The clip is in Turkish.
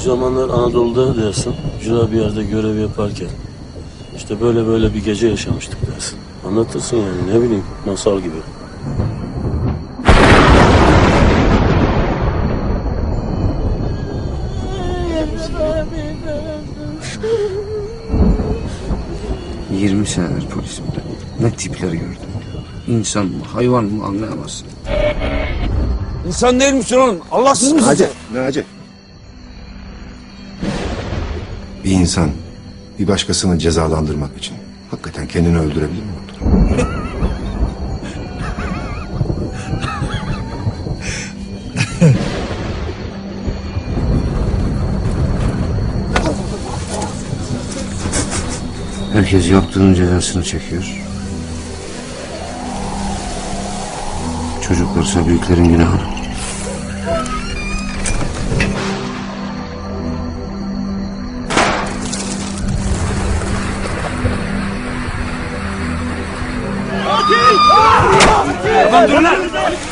Bir zamanlar Anadolu'da dersin, ücra bir yerde görev yaparken. işte böyle böyle bir gece yaşamıştık dersin. Anlatırsın yani ne bileyim masal gibi. Yirmi senedir polisim ben. Ne tipleri gördüm. İnsan mı hayvan mı anlayamazsın. İnsan değil misin oğlum? Allahsız mısın? Hacı, ne Bir insan bir başkasını cezalandırmak için hakikaten kendini öldürebilir mi? Herkes yaptığının cezasını çekiyor. Çocuklarsa büyüklerin günahı. Abandonlar!